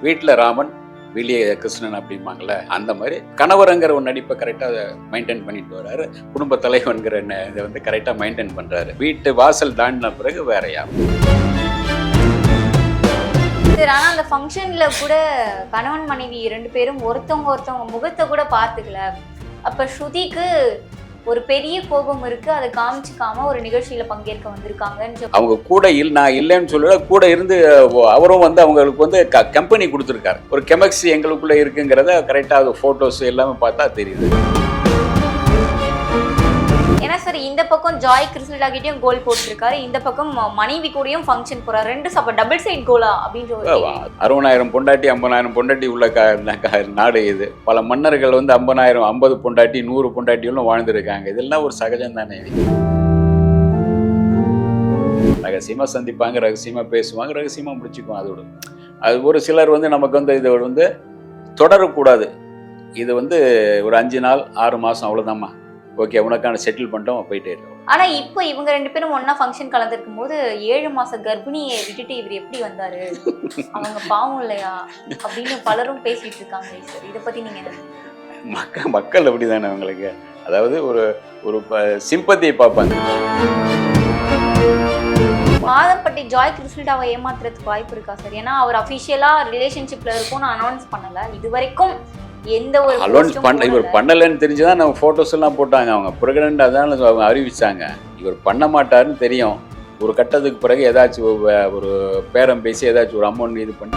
வீட்டில் ராமன் வெளியே கிருஷ்ணன் அப்படிம்பாங்கல்ல அந்த மாதிரி கணவருங்கிற ஒரு நடிப்பை கரெக்டாக மெயின்டைன் பண்ணிட்டு வர்றாரு குடும்ப தலைவன்கிற இதை வந்து கரெக்டாக மெயின்டைன் பண்ணுறாரு வீட்டு வாசல் தாண்டின பிறகு வேற யார் சரி ஆனால் அந்த ஃபங்க்ஷனில் கூட கணவன் மனைவி ரெண்டு பேரும் ஒருத்தவங்க ஒருத்தவங்க முகத்தை கூட பார்த்துக்கல. அப்போ ஸ்ருதிக்கு ஒரு பெரிய கோபம் இருக்கு. அதை காமிச்சுக்காம ஒரு நிகழ்ச்சியில பங்கேற்க வந்திருக்காங்கன்னு அவங்க கூட இல் நான் இல்லைன்னு சொல்லல. கூட இருந்து அவரும் வந்து அவங்களுக்கு வந்து க கம்பெனி கொடுத்துருக்காரு. ஒரு கெமிக்ஸ் எங்களுக்குள்ள இருக்குங்கிறத கரெக்டாக அது ஃபோட்டோஸ் எல்லாமே பார்த்தா தெரியுது. பக்கம் ஜாய் கிறிஸ்டா கிட்டயும் கோல் போட்டிருக்காரு. இந்த பக்கம் மனைவி கூடயும் ஃபங்க்ஷன் போறாரு. ரெண்டு சப்ப டபுள் சைட் கோலா அப்படின்னு அறுபதாயிரம் பொண்டாட்டி ஐம்பதாயிரம் பொண்டாட்டி உள்ள க நாடு இது. பல மன்னர்கள் வந்து ஐம்பதாயிரம் ஐம்பது பொண்டாட்டி நூறு பொண்டாட்டிகளும் வாழ்ந்துருக்காங்க. இதெல்லாம் ஒரு சகஜம் தானே. ரகசியமாக சந்திப்பாங்க ரகசியமாக பேசுவாங்க ரகசியமாக முடிச்சுக்குவோம் அதோட. அது ஒரு சிலர் வந்து நமக்கு வந்து இதை வந்து தொடரக்கூடாது. இது வந்து ஒரு அஞ்சு நாள் ஆறு மாதம் அவ்வளோதாம்மா ஓகே உனக்கான செட்டில் பண்ணிட்டோம் போயிட்டே இருக்கோம். ஆனா இப்போ இவங்க ரெண்டு பேரும் ஒண்ணா ஃபங்க்ஷன் கலந்துருக்கும் போது ஏழு மாச கர்ப்பிணியை விட்டுட்டு இவர் எப்படி வந்தாரு? அவங்க பாவம் இல்லையா? அப்படின்னு பலரும் பேசிட்டு இருக்காங்க சார் இதை பத்தி நீங்க? மக்கள் மக்கள் அப்படிதானே அவங்களுக்கு? அதாவது ஒரு ஒரு சிம்பத்தியை பார்ப்பாங்க. மாதம்பட்டி ஜாய் கிறிஸ்டாவை ஏமாத்துறதுக்கு வாய்ப்பு இருக்கா சார்? ஏன்னா அவர் அபிஷியலா ரிலேஷன்ஷிப்ல இருக்கும்னு அனௌன்ஸ் பண்ணல. இது வரைக்கும் எந்த ஒரு அலோன்ஸ் பண்ண இவர். பண்ணலைன்னு தெரிஞ்சுதான் நம்ம ஃபோட்டோஸ் எல்லாம் போட்டாங்க. அவங்க பிரெக்னெண்ட் அதான் அவங்க அறிவிச்சாங்க. இவர் பண்ண மாட்டாருன்னு தெரியும். ஒரு கட்டத்துக்கு பிறகு ஏதாச்சும் ஒரு பேரம் பேசி ஏதாச்சும் ஒரு அமௌண்ட் இது பண்ணி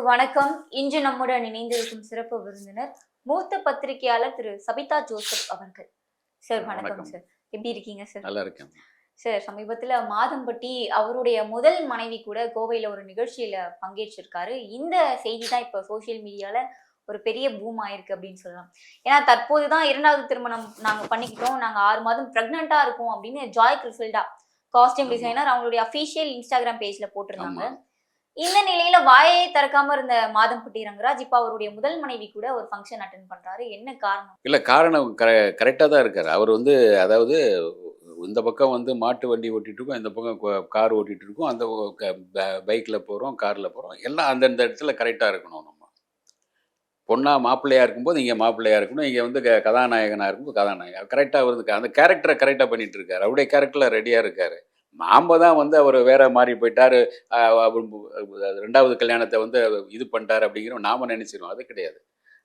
வணக்கம். இன்று நம்முடன் இணைந்திருக்கும் சிறப்பு விருந்தினர் மூத்த பத்திரிகையாளர் திரு சபிதா ஜோசப் அவர்கள். சார் வணக்கம். சார் எப்படி இருக்கீங்க சார் நல்லா இருக்கேன். சார் சமீபத்துல மாதம்பட்டி அவருடைய முதல் மனைவி கூட கோவையில ஒரு நிகழ்ச்சியில பங்கேற்றிருக்காரு. இந்த செய்தி தான் இப்ப சோஷியல் மீடியால ஒரு பெரிய பூம் ஆயிருக்கு அப்படின்னு சொல்லலாம். ஏன்னா தற்போதுதான் இரண்டாவது திருமணம் நாங்க பண்ணிக்கிட்டோம். நாங்க ஆறு மாதம் பிரெக்னண்டா இருக்கோம் அப்படின்னு ஜாய் கிறிஸ்டா காஸ்டியூம். டிசைனர் அவங்களுடைய அஃபீஷியல் இன்ஸ்டாகிராம் பேஜ்ல போட்டிருந்தாங்க. இந்த நிலையில வாயை திறக்காம இருந்த மாதம்பட்டி ரங்கராஜ் இப்ப அவருடைய முதல் மனைவி கூட ஒரு ஃபங்க்ஷன் அட்டன் பண்றாரு. என்ன காரணம்? இல்லை காரணம் கரெ கரெக்டாக தான் இருக்கார். அவர் வந்து அதாவது இந்த பக்கம் வந்து மாட்டு வண்டி ஓட்டிட்டு இருக்கோம் இந்த பக்கம் கார் ஓட்டிட்டு இருக்கோம் அந்த பைக்கில் போகிறோம் காரில் போகிறோம் எல்லாம் அந்தந்த இடத்துல கரெக்டாக இருக்கணும் நம்ம. பொண்ணாக மாப்பிள்ளையாக இருக்கும்போது இங்கே மாப்பிள்ளையாக இருக்கணும் இங்கே வந்து க- இருக்கும்போது கதாநாயகன். கரெக்டாக வருது அந்த கேரக்டரை கரெக்டாக பண்ணிகிட்டு இருக்காரு அவருடைய கேரக்டரில் ரெடியாக இருக்காரு. நாம தான் வந்து அவர் வேற மாறி போயிட்டாரு. அவர் ரெண்டாவது கல்யாணத்தை வந்து இது பண்ணிட்டார் அப்படிங்கிற நாம நினைச்சிருவோம். அது கிடையாது.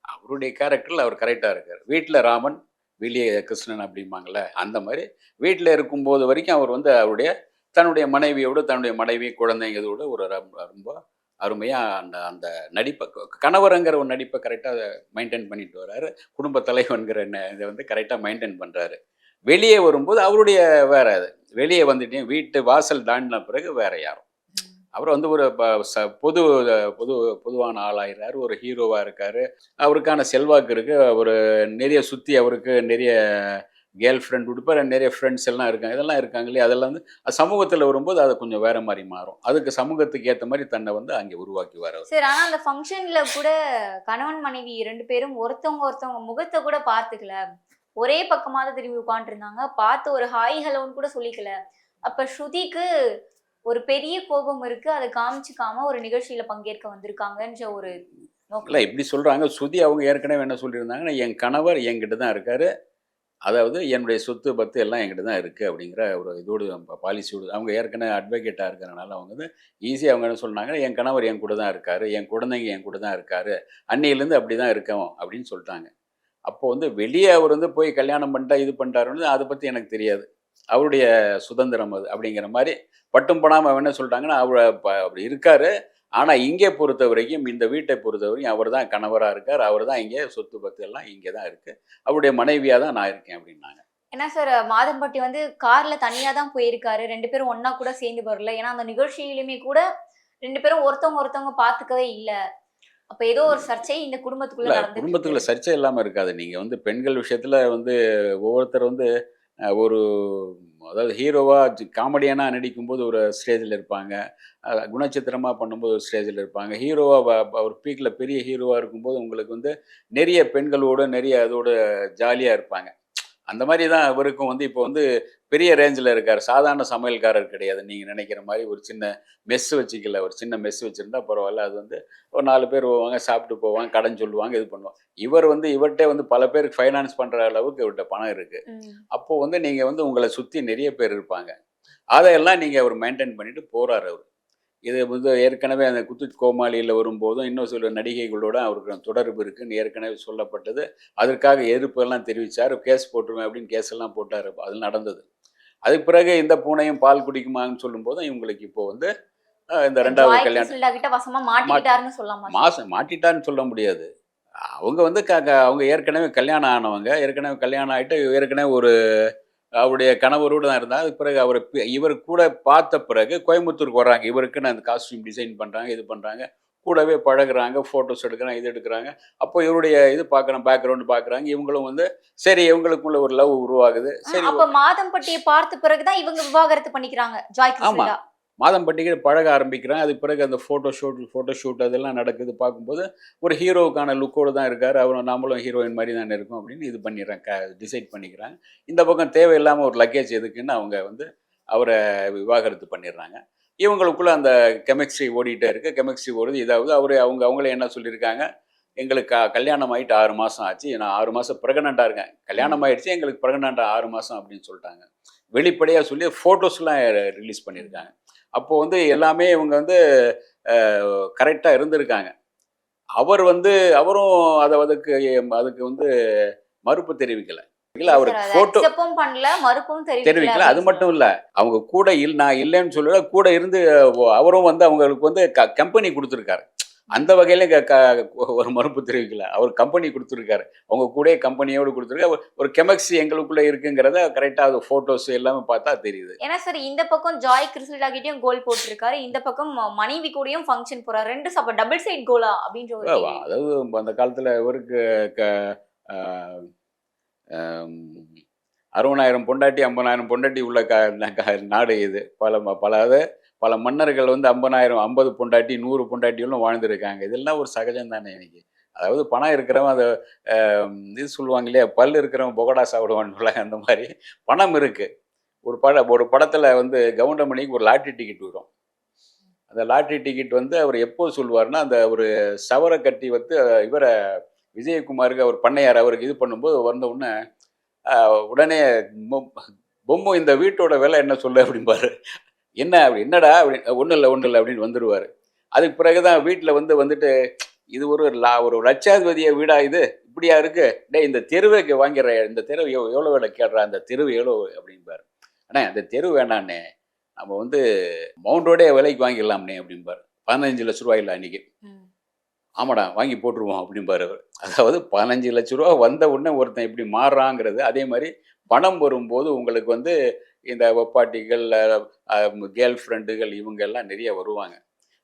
அவருடைய கேரக்டரில் அவர் கரெக்டாக இருக்கார். வீட்டில் ராமன் வெளியே கிருஷ்ணன் அப்படிம்பாங்கள்ல அந்த மாதிரி. வீட்டில் இருக்கும்போது வரைக்கும் அவர் வந்து அவருடைய தன்னுடைய மனைவியோடு தன்னுடைய மனைவி குழந்தைங்க இதோட ஒரு ரொம்ப ரொம்ப அருமையாக அந்த அந்த நடிப்பை கணவருங்கிற ஒரு நடிப்பை கரெக்டாக மெயின்டைன் பண்ணிட்டு வர்றாரு குடும்ப தலைவன்கிற ந- இதை வந்து கரெக்டாக மெயின்டைன் பண்ணுறாரு வெளியே வரும்போது அவருடைய வேற அது வெளியே வந்துட்டேன். வீட்டு வாசல் தாண்டின பிறகு வேற யாரும். அவர் வந்து ஒரு பொது பொது பொதுவான ஆளாகிறாரு ஒரு ஹீரோவாக இருக்காரு. அவருக்கான செல்வாக்கு இருக்கு. ஒரு நிறைய சுற்றி அவருக்கு நிறைய கேர்ள் ஃப்ரெண்ட் உட்பட நிறைய ஃப்ரெண்ட்ஸ் எல்லாம் இருக்காங்க. இதெல்லாம் இருக்காங்க இல்லையா? அதெல்லாம் வந்து சமூகத்தில் வரும்போது அது கொஞ்சம் வேற மாதிரி மாறும். அதுக்கு சமூகத்துக்கு ஏற்ற மாதிரி தன்னை வந்து அங்கே உருவாக்கி வர சார் ஆனால் அந்த ஃபங்க்ஷன்ல கூட கணவன் மனைவி ரெண்டு பேரும் ஒருத்தவங்க ஒருத்தவங்க முகத்தை கூட பார்த்துக்கல. ஒரே பக்கமாக திரும்பி உட்காந்துருந்தாங்க பார்த்து ஒரு ஹாய் ஹலோன்னு கூட சொல்லிக்கல. அப்ப ஸ்ருதிக்கு ஒரு பெரிய கோபம் இருக்கு. அதை காமிச்சுக்காம ஒரு நிகழ்ச்சியில பங்கேற்க வந்திருக்காங்கன்ற ஒரு இல்லை இப்படி சொல்கிறாங்க சுதி அவங்க ஏற்கனவே என்ன சொல்லியிருந்தாங்கன்னா என் கணவர் என்கிட்ட தான் இருக்காரு. அதாவது என்னுடைய சொத்து பத்து எல்லாம் என்கிட்ட தான் இருக்குது அப்படிங்கிற ஒரு இதோடு பாலிசியோடு அவங்க ஏற்கனவே அட்வொகேட்டாக இருக்கிறனால அவங்க வந்து ஈஸியாக அவங்க என்ன சொன்னாங்க என் கணவர் என் கூட தான் இருக்காரு. என் குழந்தைங்க என் கூட தான் இருக்காரு. அன்னையிலேருந்து அப்படி தான் இருக்கோம் அப்படின்னு சொல்லிட்டாங்க. அப்போ வந்து வெளியே அவர் வந்து போய் கல்யாணம் பண்ணிட்டா இது பண்ணிட்டாருன்னு அதை பற்றி எனக்கு தெரியாது. அவருடைய சுதந்திரம் அது அப்படிங்கிற மாதிரி பட்டும் படாமல் என்ன சொல்லிட்டாங்கன்னா அவர் இப்போ அப்படி இருக்கார். ஆனால் இங்கே பொறுத்த வரைக்கும் இந்த வீட்டை பொறுத்த வரைக்கும் அவர் தான் கணவராக இருக்கார். அவர் தான் இங்கே சொத்து பத்து எல்லாம் இங்கே தான் இருக்குது அவருடைய மனைவியாக தான் நான் இருக்கேன் அப்படின்னாங்க. ஏன்னா சார் மாதம்பட்டி வந்து கார்ல தனியா தான் போயிருக்காரு. ரெண்டு பேரும் ஒன்றா கூட சேர்ந்து வரல. ஏன்னா அந்த நிகழ்ச்சியிலுமே கூட ரெண்டு பேரும் ஒருத்தவங்க ஒருத்தவங்க பாத்துக்கவே இல்லை. அப்ப ஏதோ ஒரு சர்ச்சை இந்த குடும்பத்துக்குள்ள குடும்பத்துக்குள்ள சர்ச்சை இல்லாமல் இருக்காது. நீங்கள் வந்து பெண்கள் விஷயத்தில் வந்து ஒவ்வொருத்தர் வந்து ஒரு அதாவது ஹீரோவாக காமெடியனாக நடிக்கும்போது ஒரு ஸ்டேஜில் இருப்பாங்க. குணச்சித்திரமா பண்ணும்போது ஒரு ஸ்டேஜில் இருப்பாங்க. ஹீரோவாக ஒரு பீக்கில் பெரிய ஹீரோவாக இருக்கும்போது உங்களுக்கு வந்து நிறைய பெண்களோட நிறைய அதோட ஜாலியாக இருப்பாங்க. அந்த மாதிரி தான் இவருக்கும் வந்து இப்போ வந்து பெரிய ரேஞ்சில் இருக்கார். சாதாரண சமையல்காரர் கிடையாது. நீங்கள் நினைக்கிற மாதிரி ஒரு சின்ன மெஸ் வச்சுக்கல. ஒரு சின்ன மெஸ் வச்சுருந்தா பரவாயில்ல. அது வந்து ஒரு நாலு பேர் போவாங்க சாப்பிட்டு போவாங்க கடன் சொல்லுவாங்க இது பண்ணுவாங்க. இவர் வந்து இவர்கிட்ட வந்து பல பேருக்கு ஃபைனான்ஸ் பண்ணுற அளவுக்கு இவர்கிட்ட பணம் இருக்குது. அப்போது வந்து நீங்கள் வந்து உங்களை சுற்றி நிறைய பேர் இருப்பாங்க. அதையெல்லாம் நீங்கள் அவர் மெயின்டைன் பண்ணிட்டு போகிறார் அவர். இது வந்து ஏற்கனவே அந்த குத்து கோமாளியில் வரும்போதும் இன்னும் சில நடிகைகளோட அவருக்கு தொடர்பு இருக்குன்னு ஏற்கனவே சொல்லப்பட்டது. அதற்காக எதிர்ப்பெல்லாம் தெரிவித்தார் கேஸ் போட்டுருவேன் அப்படின்னு கேஸ் எல்லாம் போட்டார். அது நடந்தது. அதுக்கு பிறகு இந்த பூனையும் பால் குடிக்குமான்னு சொல்லும்போதும் இவங்களுக்கு இப்போ வந்து இந்த ரெண்டாவது கல்யாணம். சொல்லலாமா? மாசம் மாட்டிட்டான்னு சொல்ல முடியாது. அவங்க வந்து அவங்க ஏற்கனவே கல்யாணம் ஆனவங்க. ஏற்கனவே கல்யாணம் ஆகிட்டு ஏற்கனவே ஒரு அவருடைய கணவரோடு தான் இருந்தாங்க அதுக்கு பிறகு அவர் இவர் கூட பார்த்த பிறகு கோயம்புத்தூருக்கு வர்றாங்க. இவருக்குன்னு அந்த காஸ்டியூம் டிசைன் பண்ணுறாங்க இது பண்ணுறாங்க கூடவே பழகுறாங்க ஃபோட்டோஸ் எடுக்கிறாங்க இது எடுக்கிறாங்க. அப்போ இவருடைய இது பார்க்குறோம் பேக்ரவுண்டு பார்க்குறாங்க. இவங்களும் வந்து சரி இவங்களுக்குள்ள ஒரு லவ் உருவாகுது. சரி அப்ப மாதம்பட்டியை பார்த்த பிறகுதான் இவங்க விவாகரத்து பண்ணிக்கிறாங்க ஜாய் மாதம் பண்டிகை பழக ஆரம்பிக்கிறான். அதுக்கு பிறகு அந்த ஃபோட்டோ ஷூட் ஃபோட்டோ ஷூட் அதெல்லாம் நடக்குது. பார்க்கும்போது ஒரு ஹீரோவுக்கான லுக்கோடு தான் இருக்கார். அவரும் நாமளும் ஹீரோயின் மாதிரி தானே இருக்கும் அப்படின்னு இது பண்ணிடுறேன். க டிசைட் பண்ணிக்கிறாங்க இந்த பக்கம் தேவையில்லாமல் ஒரு லக்கேஜ் எதுக்குன்னு அவங்க வந்து அவரை விவாகரத்து பண்ணிடுறாங்க. இவங்களுக்குள்ளே அந்த கெமிஸ்ட்ரி ஓடிட்டே இருக்கு. கெமிஸ்ட்ரி ஓடுது. இதாவது அவர் அவங்க அவங்களே என்ன சொல்லியிருக்காங்க? எங்களுக்கு க- கல்யாணம் ஆகிட்டு ஆறு மாதம் ஆச்சு. நான் ஆறு மாதம் ப்ரெக்னெண்ட்டாக இருக்கேன். கல்யாணம் ஆகிடுச்சு எங்களுக்கு ப்ரெக்னெண்ட்டாக ஆறு மாதம் அப்படின்னு சொல்லிட்டாங்க. வெளிப்படையாக சொல்லி ஃபோட்டோஸ்லாம் ரிலீஸ் பண்ணியிருக்காங்க. அப்போ வந்து எல்லாமே இவங்க வந்து கரெக்டாக இருந்திருக்காங்க. அவர் வந்து அவரும் அதை அதுக்கு அதுக்கு வந்து மறுப்பு தெரிவிக்கல. ஃபோட்டோ அக்செப்டும் பண்ணல மறுப்பும் தெரிவிக்கல அது மட்டும் இல்ல அவங்க கூட இல் நான் இல்லைன்னு சொல்லல கூட இருந்து அவரும் வந்து அவங்களுக்கு வந்து கம்பெனி கொடுத்துருக்காரு. அந்த வகையில ஒரு மறுப்பு தெரிவிக்கல. அவர் கம்பெனி கொடுத்துருக்காரு. அவங்க கூட கம்பெனியோடு கொடுத்துருக்காரு. ஒரு- கெமிஸ்ட்ரி எங்களுக்குள்ள இருக்குங்கிறத கரெக்டா அது போட்டோஸ் எல்லாமே பார்த்தா தெரியுது. ஏன்னா சார் இந்த பக்கம் ஜாய் கிறிஸ்டல்டா கிட்டயும் கோல் போட்டிருக்காரு. இந்த பக்கம் மனைவி கூடயும் ஃபங்க்ஷன் போறாரு. ரெண்டு அப்ப டபுள் சைட் கோலா அப்படின்ற. அதாவது அந்த காலத்துல இவருக்கு அறுபதாயிரம் பொண்டாட்டி ஐம்பதாயிரம் பொண்டாட்டி உள்ள நாடு இது. பல பல பல மன்னர்கள் வந்து ஐம்பதாயிரம் ஐம்பது பொண்டாட்டி நூறு பொண்டாட்டிகளும் வாழ்ந்துருக்காங்க. இதெல்லாம் ஒரு சகஜம் தானே எனக்கு அதாவது பணம் இருக்கிறவன் அதை இது சொல்லுவாங்க இல்லையா? பல் இருக்கிறவன் பொகடா சாப்பிடுவான்னு அந்த மாதிரி பணம் இருக்குது ஒரு பட ஒரு படத்தில் வந்து கவுண்டமணிக்கு ஒரு லாட்ரி டிக்கெட் வரும். அந்த லாட்ரி டிக்கெட் வந்து அவர் எப்போ சொல்லுவார்னா அந்த ஒரு சவரை கட்டி வந்து இவரை விஜயகுமாருக்கு அவர் பண்ணையார் அவருக்கு இது பண்ணும்போது வந்த உடனே உடனே பொம்மை இந்த வீட்டோட விலை என்ன சொல்லு? அப்படிம்பாரு. என்ன அப்படி என்னடா அப்படி ஒன்றும் இல்லை ஒன்றும் இல்லை அப்படின்னு வந்துடுவார் அதுக்கு பிறகு தான் வீட்டில் வந்து வந்துட்டு இது ஒரு லா ஒரு லட்சாதிபதிய வீடா இது? இப்படியா இருக்கு? டேய் இந்த தெருவுக்கு வாங்கிடுற இந்த தெருவு எவ் எவ்வளோ விலை கேடுறா அந்த தெருவு எவ்வளோ அப்படிம்பாரு. அண்ணே அந்த தெரு வேணாண்ணே. நம்ம வந்து மவுண்டோடே விலைக்கு வாங்கிடலாம்னே அப்படிம்பாரு. பதினஞ்சு லட்ச ரூபாய் இல்லை அன்னைக்கு. ஆமாடா வாங்கி போட்டுருவோம் அப்படிம்பாரு அவர். அதாவது பதினஞ்சு லட்ச ரூபா வந்த உடனே ஒருத்தன் எப்படி மாறுறாங்கிறது அதே மாதிரி பணம் வரும்போது உங்களுக்கு வந்து இந்த ஒப்பாட்டிகள் கேர்ள் ஃப்ரெண்டுகள் இவங்கெல்லாம் நிறைய வருவாங்க.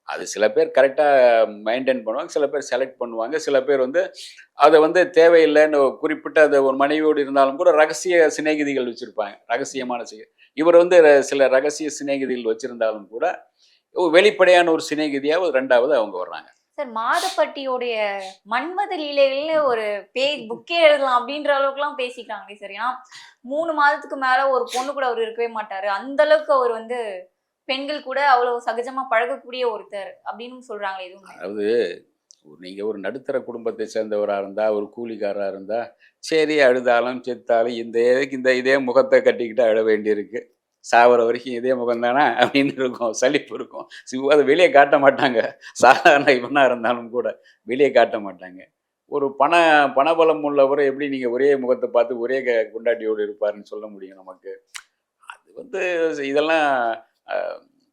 அது சில பேர் கரெக்டாக மெயின்டைன் பண்ணுவாங்க சில பேர் செலக்ட் பண்ணுவாங்க. சில பேர் வந்து அதை வந்து தேவையில்லைன்னு குறிப்பிட்ட அந்த ஒரு மனைவியோடு இருந்தாலும் கூட ரகசிய சிநேகிதிகள் வச்சுருப்பாங்க ரகசியமான இவர் வந்து சில ரகசிய சிநேகிதிகள் வச்சுருந்தாலும் கூட வெளிப்படையான ஒரு சிநேகிதியாக ரெண்டாவது அவங்க வர்றாங்க. சார் மாதப்பட்டியோடைய மன்மத லீலைகள்னு ஒரு பேஜ் புக்கே எழுதலாம் அப்படின்ற அளவுக்குலாம் பேசிக்கிறாங்களே சார். ஏன்னா மூணு மாதத்துக்கு மேல ஒரு பொண்ணு கூட அவர் இருக்கவே மாட்டாரு. அந்த அளவுக்கு அவர் வந்து பெண்கள் கூட அவ்வளவு சகஜமா பழகக்கூடிய ஒருத்தர் அப்படின்னு சொல்றாங்களே எதுவும். அதாவது நீங்கள் ஒரு நடுத்தர குடும்பத்தை சேர்ந்தவராக இருந்தால் ஒரு கூலிக்காரராக இருந்தால் சரி அழுதாலும் செத்தாலும் இந்த இதுக்கு இந்த இதே முகத்தை கட்டிக்கிட்டு அழ வேண்டியிருக்கு. சாவர வரைக்கும் இதே முகம் தானே அப்படின்னு இருக்கும் சலிப்பு இருக்கும். சிவ அதை வெளியே காட்ட மாட்டாங்க. சாதாரண இவனாக இருந்தாலும் கூட வெளியே காட்ட மாட்டாங்க. ஒரு பண பணபலம் உள்ளவரை எப்படி நீங்கள் ஒரே முகத்தை பார்த்து ஒரே க- கொண்டாட்டியோடு இருப்பாருன்னு சொல்ல முடியும் நமக்கு? அது வந்து இதெல்லாம்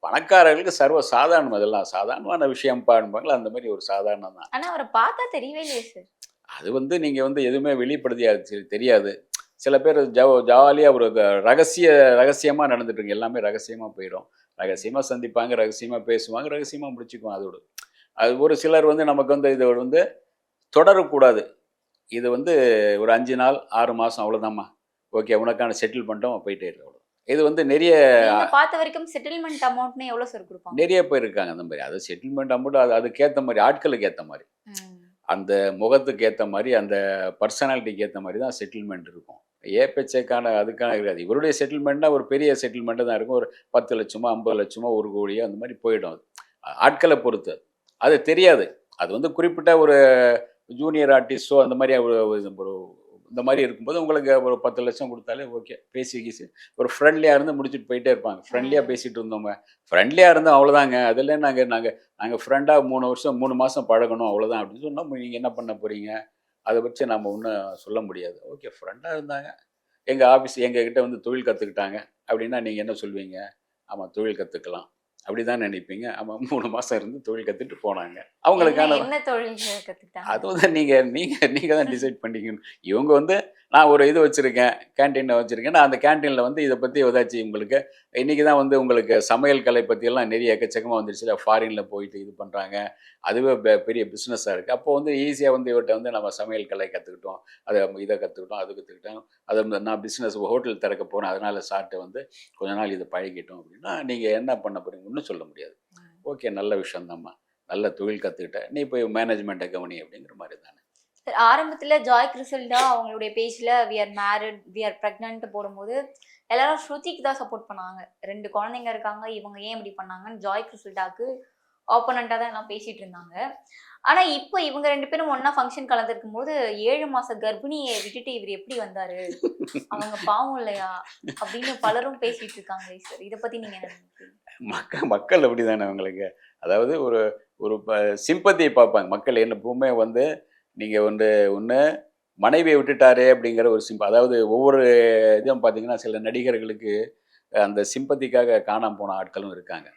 பணக்காரர்களுக்கு சர்வ சாதாரணம் அதெல்லாம். சாதாரணமான விஷயம் பாடுவாங்களா அந்த மாதிரி ஒரு சாதாரணம் தான் ஆனா அவரை பார்த்தா தெரியவே இல்லையே சார். அது வந்து நீங்கள் வந்து எதுவுமே வெளிப்படுத்தியா தெ- தெரியாது. சில பேர் ஜவ ஜாலியாக ஒரு ரகசிய ரகசியமாக நடந்துட்டு இருக்கு எல்லாமே ரகசியமாக போயிடும். ரகசியமாக சந்திப்பாங்க ரகசியமாக பேசுவாங்க ரகசியமாக முடிச்சுக்குவோம் அதோட. அது ஒரு சிலர் வந்து நமக்கு வந்து இது வந்து தொடரக்கூடாது. இது வந்து ஒரு அஞ்சு நாள் ஆறு மாதம் அவ்வளோதாம்மா ஓகே உனக்கான செட்டில் பண்ணிட்டோம் போயிட்டே இருக்கு இது வந்து நிறைய பார்த்த வரைக்கும் செட்டில்மெண்ட் அமௌண்ட்னு எவ்வளவு சார் கொடுப்பாங்க? நிறைய பேர் இருக்காங்க அந்த மாதிரி. அது செட்டில்மெண்ட் அமௌண்ட் அது அதுக்கேற்ற மாதிரி ஆட்களுக்கு ஏற்ற மாதிரி. அந்த முகத்துக்கு ஏற்ற மாதிரி அந்த பர்சனாலிட்டிக்கு ஏற்ற மாதிரி தான் செட்டில்மெண்ட் இருக்கும். ஏபெச்சேக்கான அதுக்கான இருக்காது இவருடைய செட்டில்மெண்ட்னா ஒரு பெரிய செட்டில்மெண்ட்டு தான் இருக்கும். ஒரு பத்து லட்சமோ ஐம்பது லட்சமோ ஒரு கோடியோ அந்த மாதிரி போயிடும் அது. ஆட்களை பொறுத்து. அது தெரியாது. அது வந்து குறிப்பிட்ட ஒரு ஜூனியர் ஆர்டிஸ்டோ அந்த மாதிரி ஒரு இந்த மாதிரி இருக்கும்போது உங்களுக்கு ஒரு பத்து லட்சம் கொடுத்தாலே ஓகே. பேசி கீசி ஒரு ஃப்ரெண்ட்லியாக இருந்து முடிச்சுட்டு போயிட்டே இருப்பாங்க. ஃப்ரெண்ட்லியாக பேசிட்டு இருந்தோங்க ஃப்ரெண்ட்லியாக இருந்தோம் அவ்வளோதாங்க அதில் நாங்கள் நாங்கள் நாங்கள் ஃப்ரெண்டாக மூணு வருஷம் மூணு மாதம் பழகணும் அவ்வளோதான் அப்படின்னு சொன்னால் நீங்கள் என்ன பண்ண போகிறீங்க அதை வச்சு நம்ம ஒன்றும் சொல்ல முடியாது. ஓகே ஃப்ரெண்டாக இருந்தாங்க. எங்கள் ஆஃபீஸ் எங்கள் கிட்ட வந்து தொழில் கற்றுக்கிட்டாங்க அப்படின்னா நீங்கள் என்ன சொல்வீங்க? ஆமாம் தொழில் கற்றுக்கலாம் அப்படி தான் நினைப்பீங்க. ஆமாம் மூணு மாதம் இருந்து தொழில் கற்றுட்டு போனாங்க. அவங்களுக்கான என்ன- தொழில் கத்துக்கிட்டாங்க? அது வந்து நீங்கள் நீங்கள் நீங்கள் தான் டிசைட் பண்ணிக்கணும். இவங்க வந்து நான் ஒரு இது வச்சுருக்கேன் கேன்டீனில் வச்சுருக்கேன். நான் அந்த கேன்டீனில் வந்து இதை பற்றி ஏதாச்சும் உங்களுக்கு இன்றைக்கி தான் வந்து உங்களுக்கு சமையல் கலை பற்றியெல்லாம் நிறைய எக்கச்சக்கமாக வந்துருச்சு. ஃபாரினில் போயிட்டு இது பண்ணுறாங்க அதுவே பெ- பெரிய பிஸ்னஸாக இருக்குது அப்போ வந்து ஈஸியாக வந்து இவர்கிட்ட வந்து நம்ம சமையல் கலை கற்றுக்கிட்டோம் அதை இதை கற்றுக்கிட்டோம் அது கற்றுக்கிட்டோம் அதை நான் பிஸ்னஸ் ஹோட்டல் திறக்க போகிறேன் அதனால் சாப்பிட்டு வந்து கொஞ்ச நாள் இதை பழகிட்டோம் அப்படின்னா நீங்கள் என்ன பண்ண போகிறீங்க ஒன்றும் சொல்ல முடியாது. ஓகே நல்ல விஷயம்தாம்மா. நல்ல தொழில் கற்றுக்கிட்ட நீ போய் மேனேஜ்மெண்ட்டை கவனி அப்படிங்கிற மாதிரி தானே ஆரம்பத்துல ஜாய் கிறிசல்டா அவங்களுடைய பேஜ்ல we are married we are pregnant போடும்போது எல்லாரும் ஸ்ருதிக்கு தான் சப்போர்ட் பண்ணாங்க. ரெண்டு குழந்தைங்க இருக்காங்க இவங்க ஏன் இப்படி பண்ணாங்கன்னு ஜாய் கிறிசல்டாக்கு ஆப்போனண்டா தான் எல்லாம் பேசிட்டு இருந்தாங்க. ஆனா இப்போ இவங்க ரெண்டு பேரும் ஒண்ணா ஃபங்க்ஷன் கலந்துருக்கும் போது ஏழு மாச கர்ப்பிணியை விட்டுட்டு இவர் எப்படி வந்தாரு? அவங்க பாவம் இல்லையா? அப்படின்னு பலரும் பேசிட்டு இருக்காங்களே சார் இத பத்தி நீங்க என்ன நினைக்கிறீங்க? மக்கள் மக்கள் அப்படி தானே அவங்களுக்கு? அதாவது ஒரு ஒரு சிம்பத்தியை பார்ப்பாங்க. மக்கள் என்ன பூமே வந்து நீங்கள் வந்து ஒன்று மனைவியை விட்டுட்டாரே அப்படிங்கிற ஒரு சிம்ப அதாவது ஒவ்வொரு இதுவும் பார்த்தீங்கன்னா சில நடிகர்களுக்கு அந்த சிம்பத்திக்காக காணாம போன ஆட்களும் இருக்காங்க.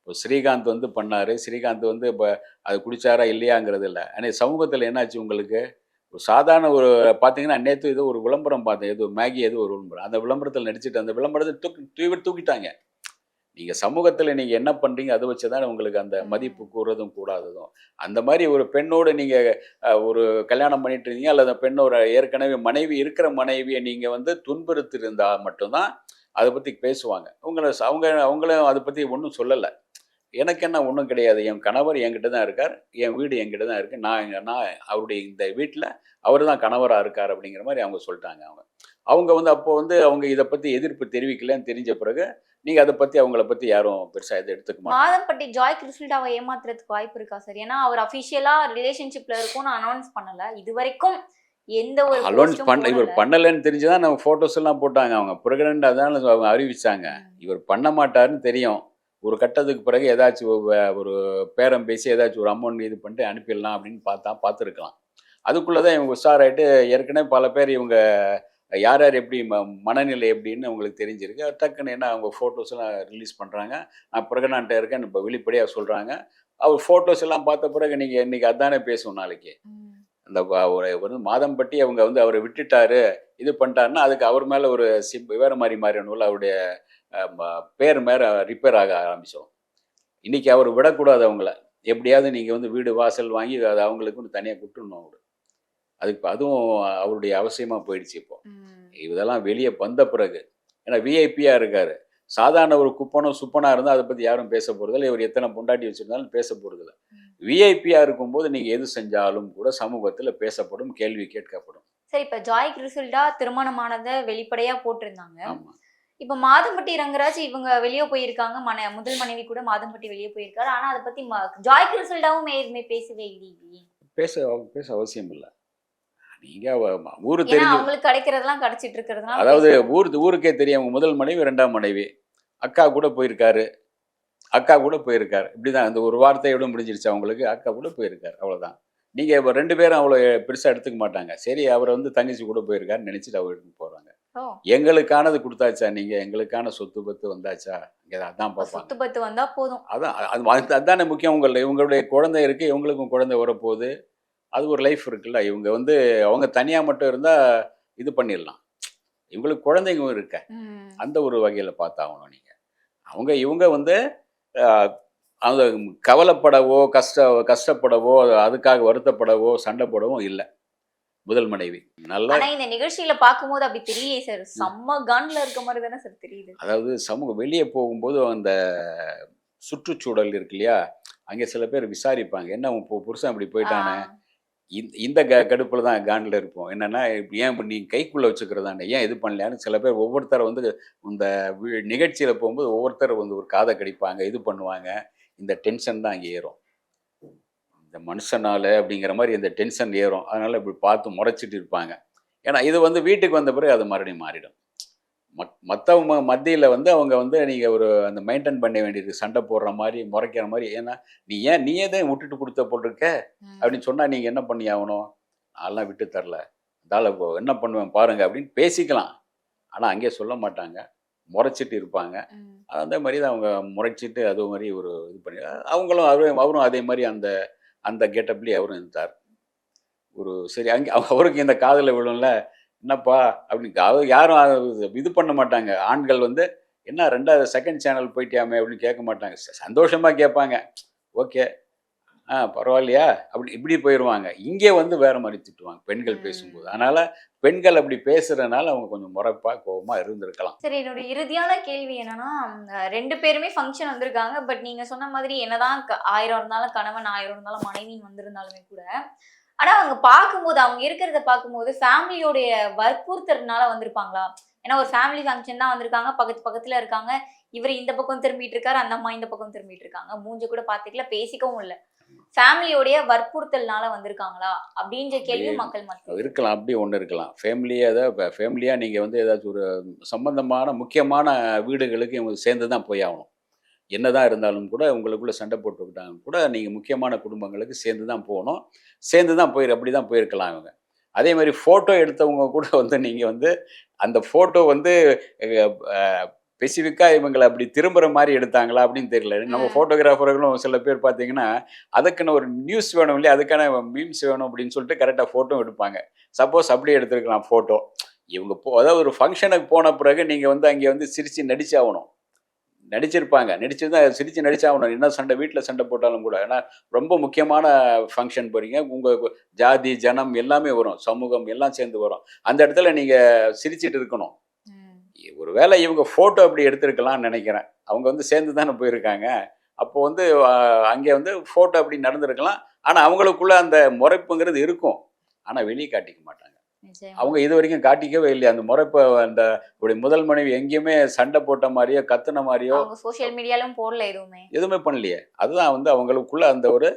இப்போ ஸ்ரீகாந்த் வந்து பண்ணார். ஸ்ரீகாந்த் வந்து இப்போ அது குடிச்சாரா இல்லையாங்கிறது இல்லை. ஆனால் சமூகத்தில் என்னாச்சு உங்களுக்கு? ஒரு சாதாரண ஒரு பார்த்தீங்கன்னா நேற்று ஏதோ ஒரு விளம்பரம் பார்த்தேன். ஏதோ மேகி ஏதோ ஒரு விளம்பரம். அந்த விளம்பரத்தில் நடிச்சுட்டு அந்த விளம்பரத்தை தூக்கி தூக்கி தூக்கிட்டாங்க. நீங்கள் சமூகத்தில் நீங்கள் என்ன பண்ணுறீங்க அதை வச்சு தான் உங்களுக்கு அந்த மதிப்பு கூறுறதும் கூடாததும். அந்த மாதிரி ஒரு பெண்ணோடு நீங்கள் ஒரு கல்யாணம் பண்ணிட்டு இருந்தீங்க அல்லது அந்த பெண்ணோட ஏற்கனவே மனைவி இருக்கிற மனைவியை நீங்கள் வந்து துன்புறுத்திருந்தால் மட்டும்தான் அதை பற்றி பேசுவாங்க. உங்களை அவங்க அவங்களும் அதை பற்றி ஒன்றும் சொல்லலை. எனக்கு என்ன ஒன்றும் கிடையாது. என் கணவர் என்கிட்ட தான் இருக்கார். என் வீடு என்கிட்ட தான் இருக்குது நான் நான் அவருடைய இந்த வீட்டில் அவர் தான் கணவராக இருக்கார் அப்படிங்கிற மாதிரி அவங்க சொல்லிட்டாங்க அவங்க. அவங்க வந்து அப்போ வந்து அவங்க இதை பற்றி எதிர்ப்பு தெரிவிக்கலன்னு தெரிஞ்ச பிறகு நீங்கள் அதை பற்றி அவங்கள பற்றி யாரும் பெருசாக இதை எடுத்துக்க மாதம்பட்டி ஜாய் கிறிஸ்டாவை ஏமாத்துறதுக்கு வாய்ப்பு இருக்கா சார் ஏன்னா அவர் அபிஷியலா ரிலேஷன்ஷிப்ல இருக்கும்னு அனௌன்ஸ் பண்ணல. இது வரைக்கும் எந்த ஒரு அலோன்ஸ் பண்ண இவர். பண்ணலைன்னு தெரிஞ்சுதான் நம்ம ஃபோட்டோஸ் எல்லாம் போட்டாங்க. அவங்க பிரெக்னெண்ட் அதான் அவங்க அறிவிச்சாங்க. இவர் பண்ண மாட்டாருன்னு தெரியும். ஒரு கட்டத்துக்கு பிறகு ஏதாச்சும் ஒரு பேரம் பேசி ஏதாச்சும் ஒரு அமௌண்ட் இது பண்ணிட்டு அனுப்பிடலாம் அப்படின்னு பார்த்தா பார்த்துருக்கலாம். அதுக்குள்ளே தான் இவங்க உஷாராயிட்டு ஏற்கனவே பல பேர் இவங்க யார் யார் எப்படி ம மனநிலை எப்படின்னு அவங்களுக்கு தெரிஞ்சிருக்கு. டக்குன்னு என்ன அவங்க ஃபோட்டோஸ் எல்லாம் ரிலீஸ் பண்ணுறாங்க நான் ப்ரெக்னெண்ட்டாக இருக்கேன் இப்போ வெளிப்படையாக சொல்கிறாங்க அவர் ஃபோட்டோஸ் எல்லாம் பார்த்த பிறகு நீங்கள் இன்னைக்கு அதானே பேசுவோம் நாளைக்கு. அந்த ஒரு வந்து மாதம்பட்டி அவங்க வந்து அவரை விட்டுட்டாரு இது பண்ணிட்டாருன்னா அதுக்கு அவர் மேலே ஒரு சிப் வேறு மாதிரி மாறினுள்ள அவருடைய பேர் மேலே ரிப்பேர் ஆக ஆரம்பிச்சோம் இன்னைக்கு அவர் விடக்கூடாது அவங்கள. எப்படியாவது நீங்கள் வந்து வீடு வாசல் வாங்கி அது அவங்களுக்குன்னு தனியாக கொடுத்துடணும் அவர். அதுக்கு அதுவும் அவருடைய அவசியமாக போயிடுச்சு இப்போ. இதெல்லாம் வெளியே வந்த பிறகு ஏன்னா விஐபியாக இருக்காரு. சாதாரண ஒரு குப்பனும் சுப்பனாக இருந்தால் அதை பற்றி யாரும் பேச போகிறதில்ல இவர் எத்தனை பொண்டாட்டி வச்சுருந்தாலும் பேச போகிறதில்ல விஐபியாக இருக்கும்போது நீங்கள் எது செஞ்சாலும் கூட சமூகத்தில் பேசப்படும் கேள்வி கேட்கப்படும். சரி இப்ப ஜாய் கிறிசல்டா திருமணமானதை வெளிப்படையா போட்டிருந்தாங்க. ஆமாம் இப்ப மாதம்பட்டி ரங்கராஜ் இவங்க வெளியே போயிருக்காங்க. மன முதல் மனைவி கூட மாதம்பட்டி வெளியே போயிருக்காரு. ஆனா அதை பத்தி ம- ஜாய் கிறிசல்டாவும் எதுவுமே பேசவே இல்லையே. பேச பேச அவசியம் இல்லை. நீங்கள் ஊர் தெரிஞ்சு அவங்களுக்கு கிடைக்கிறதெல்லாம் கிடைச்சிட்டு இருக்கிறதுனால அதாவது. ஊர் ஊருக்கே தெரியும். அவங்க முதல் மனைவி ரெண்டாம் மனைவி. அக்கா கூட போயிருக்காரு. அக்கா கூட போயிருக்காரு. இப்படிதான் அந்த ஒரு வார்த்தையோட முடிஞ்சிருச்சு அவங்களுக்கு. அக்கா கூட போயிருக்காரு. அவ்வளவுதான். நீங்க இப்ப ரெண்டு பேரும் அவ்வளோ பெருசா எடுத்துக்க மாட்டாங்க. சரி அவர் வந்து தங்கச்சி கூட போயிருக்காரு நினைச்சிட்டு அவர் எடுத்து போறாங்க. எங்களுக்கானது கொடுத்தாச்சா நீங்க? எங்களுக்கான சொத்து பத்து வந்தாச்சா? அதான் பார்ப்பாங்க. சொத்து பத்து வந்தா போதும். அதான் அது அது- அதானே முக்கியம். உங்களுடைய இவங்களுடைய குழந்தை இருக்கு. இவங்களுக்கும் குழந்தை வரப்போகுது. அது ஒரு லைஃப் இருக்குல்ல. இவங்க வந்து அவங்க தனியாக மட்டும் இருந்தால் இது பண்ணிடலாம். இவங்களுக்கு குழந்தைங்க இருக்க. அந்த ஒரு வகையில் பார்த்தாகணும் நீங்கள் அவங்க இவங்க வந்து அந்த கவலைப்படவோ கஷ்ட கஷ்டப்படவோ அதுக்காக வருத்தப்படவோ சண்டை போடவோ இல்லை. முதல் மனைவி. நல்ல இந்த நிகழ்ச்சியில பாக்கும்போது அப்படி தெரியலையே சார் செம்ம கன்ல இருக்க மாதிரி தானே சார் தெரியுது. அதாவது சமூக வெளியே போகும்போது அந்த சுற்றுச்சூழல் இருக்கு இல்லையா? அங்கே சில பேர் விசாரிப்பாங்க. என்ன உன் பு- புருஷன் அப்படி போயிட்டானே. இந்த இந்த க கடுப்பில் தான் காண்டில் இருப்போம். என்னென்னா ஏன் இப்போ நீ கைக்குள்ளே வச்சுக்கிறதாண்ட? ஏன் இது பண்ணலையான்னு சில பேர் ஒவ்வொருத்தரை வந்து இந்த நிகழ்ச்சியில் போகும்போது ஒவ்வொருத்தர் வந்து ஒரு காதை கடிப்பாங்க இது பண்ணுவாங்க. இந்த டென்ஷன் தான் அங்கே ஏறும். இந்த மனுஷனால அப்படிங்கிற மாதிரி இந்த டென்ஷன் ஏறும். அதனால் இப்படி பார்த்து முறைச்சிட்டு இருப்பாங்க. ஏன்னா இது வந்து வீட்டுக்கு வந்த பிறகு அது மறுபடியும் மாறிடும். மற்றவங்க மத்தியில் வந்து அவங்க வந்து நீங்கள் ஒரு அந்த மெயின்டைன் பண்ண வேண்டியது சண்டை போடுற மாதிரி முறைக்கிற மாதிரி. ஏன்னா நீ ஏன் நீயே தான் விட்டுட்டு கொடுத்த போட்டிருக்க. அப்படின்னு சொன்னால் நீங்கள் என்ன பண்ணி ஆகணும்? நான்லாம் விட்டு தரல. அதால் இப்போ என்ன பண்ணுவேன் பாருங்க அப்படின்னு பேசிக்கலாம். ஆனால் அங்கே சொல்ல மாட்டாங்க. முறைச்சிட்டு இருப்பாங்க. அந்த மாதிரி தான் அவங்க முறைச்சிட்டு அது மாதிரி ஒரு இது பண்ணி அவங்களும் அவரும் அவரும் அதே மாதிரி அந்த அந்த கெட்டப்லேயே அவரும் இருந்தார். ஒரு சரி அங்கே அவருக்கு இந்த காதில் விழும்ல. என்னப்பா அப்படின்னு யாரும் இது பண்ண மாட்டாங்க. ஆண்கள் வந்து என்ன ரெண்டாவது செகண்ட் சேனல் போயிட்டியாமே? அப்படின்னு கேட்க மாட்டாங்க. ச- சந்தோஷமா கேட்பாங்க. ஓகே. ஆ பரவாயில்லையா? அப்படி இப்படி போயிடுவாங்க. இங்கே வந்து வேற மாதிரி திட்டுவாங்க பெண்கள். பேசும்போது. அதனால பெண்கள் அப்படி பேசுறதுனால அவங்க கொஞ்சம் முறைப்பா கோவமா இருந்திருக்கலாம். சரி என்னோட இறுதியான கேள்வி என்னன்னா ரெண்டு பேருமே ஃபங்க்ஷன் வந்திருக்காங்க. பட் நீங்க சொன்ன மாதிரி என்னதான் ஆயிரம் இருந்தாலும் கணவன் ஆயிரம் இருந்தாலும் மனைவின்னு வந்திருந்தாலுமே கூட ஆனா அவங்க பார்க்கும்போது அவங்க இருக்கிறத பார்க்கும்போது ஃபேமிலியோடைய வற்புறுத்தறதுனால வந்திருப்பாங்களா? ஏன்னா ஒரு ஃபேமிலி ஃபங்க்ஷன் தான் வந்திருக்காங்க. பக்கத்து பக்கத்துல இருக்காங்க. இவர் இந்த பக்கம் திரும்பிட்டு இருக்காரு அந்த அம்மா இந்த பக்கம் திரும்பிட்டு இருக்காங்க. மூஞ்ச கூட பாத்துக்கல பேசிக்கவும் இல்ல. ஃபேமிலியோடைய வற்புறுத்தல்னால வந்திருக்காங்களா? அப்படின்ற கேள்வி மக்கள் மத்தியில். இருக்கலாம். அப்படி ஒன்று இருக்கலாம். ஃபேமிலியாக தான் ஃபேமிலியாக நீங்கள் வந்து ஏதாச்சும் ஒரு சம்பந்தமான முக்கியமான வீடுகளுக்கு இவங்க சேர்ந்து தான் போய் ஆகணும். என்னதான் இருந்தாலும் கூட உங்களுக்குள்ள சண்டை போட்டுக்கிட்டாங்க கூட நீங்கள் முக்கியமான குடும்பங்களுக்கு சேர்ந்து தான் போகணும். சேர்ந்து தான் போயிரு அப்படி தான் போயிருக்கலாம் இவங்க. அதே மாதிரி ஃபோட்டோ எடுத்தவங்க கூட வந்து நீங்கள் வந்து அந்த ஃபோட்டோ வந்து ஸ்பெசிஃபிக்காக இவங்களை அப்படி திரும்புகிற மாதிரி எடுத்தாங்களா அப்படின்னு தெரியல. நம்ம. ஃபோட்டோகிராஃபர்களும் சில பேர் பார்த்தீங்கன்னா அதுக்குன்னு ஒரு நியூஸ் வேணும் இல்லையா அதுக்கான மீம்ஸ் வேணும் அப்படின்னு சொல்லிட்டு கரெக்டாக ஃபோட்டோ எடுப்பாங்க. சப்போஸ் அப்படியே எடுத்துருக்கலாம் ஃபோட்டோ இவங்க போ அதாவது ஒரு ஃபங்க்ஷனுக்கு போன பிறகு நீங்கள் வந்து அங்கே வந்து சிரித்து நடிச்சாகணும் நடிச்சிருப்பாங்க. நடிச்சு தான் சிரித்து நடிச்சாகணும். என்ன சண்டை? வீட்டில் சண்டை போட்டாலும் கூட. ஏன்னா ரொம்ப முக்கியமான ஃபங்க்ஷன் போகிறீங்க உங்கள் ஜாதி ஜனம் எல்லாமே வரும். சமூகம் எல்லாம் சேர்ந்து வரும். அந்த இடத்துல நீங்கள் சிரிச்சிட்டு இருக்கணும். ஒரு வேளை இவங்க ஃபோட்டோ அப்படி எடுத்திருக்கலாம்னு நினைக்கிறேன். அவங்க வந்து சேர்ந்து தானே போயிருக்காங்க. அப்போ வந்து அங்கே வந்து ஃபோட்டோ அப்படி நடந்திருக்கலாம். ஆனால் அவங்களுக்குள்ள அந்த முறைப்புங்கிறது இருக்கும். ஆனால் வெளியே காட்டிக்க மாட்டாங்க. அவங்க இது வரைக்கும் காட்டிக்கவே இல்லையா? அந்த முறைப்பை அந்த உடைய முதல் மனைவி எங்கேயுமே சண்டை போட்ட மாதிரியோ கத்துன மாதிரியோ சோஷியல் மீடியாலும் போடல எதுவுமே. எதுவுமே பண்ணலையே. அதுதான் வந்து அவங்களுக்குள்ள அந்த ஒரு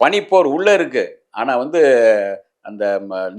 பனிப்போர் உள்ள இருக்கு. ஆனா வந்து அந்த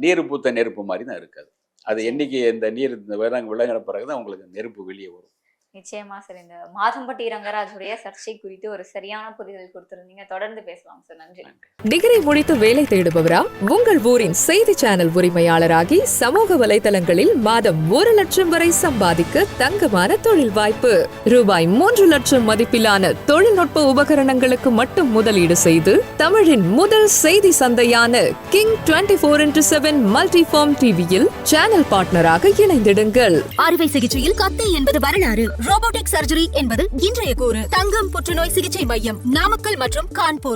நீர் பூத்த நெருப்பு மாதிரி தான் இருக்காது அது. என்னைக்கு இந்த நீர் இந்த விலங்கு விலங்கின பிறகு தான் உங்களுக்கு நெருப்பு வெளியே வரும். நிச்சயமா சார். இந்த மாதம்பட்டி ரங்கராஜுடைய சர்ச்சை குறித்து ஒரு சரியான புரிதல் கொடுத்திருந்தீங்க. தொடர்ந்து பேசலாம் சார். நன்றி. டிகிரி முடித்து வேலை தேடுபவரா? உங்கள் ஊரின் செய்தி சேனல் உரிமையாளராகி சமூக வலைதளங்களில் மாதம் ஒரு லட்சம் வரை சம்பாதிக்க தங்கமான தொழில் வாய்ப்பு. ரூபாய் மூன்று லட்சம் மதிப்பிலான தொழில்நுட்ப உபகரணங்களுக்கு மட்டும் முதலீடு செய்து தமிழின் முதல் செய்தி சந்தையான King twenty four into seven multi form டிவியில் சேனல் பார்ட்னராக இணைந்திடுங்கள். அறுவை சிகிச்சையில் கத்தை என்பது வரலாறு. ரோபோட்டிக் சர்ஜரி என்பது இன்றைய கூறு. தங்கம் புற்றுநோய் சிகிச்சை மையம் நாமக்கல் மற்றும் கான்பூர்.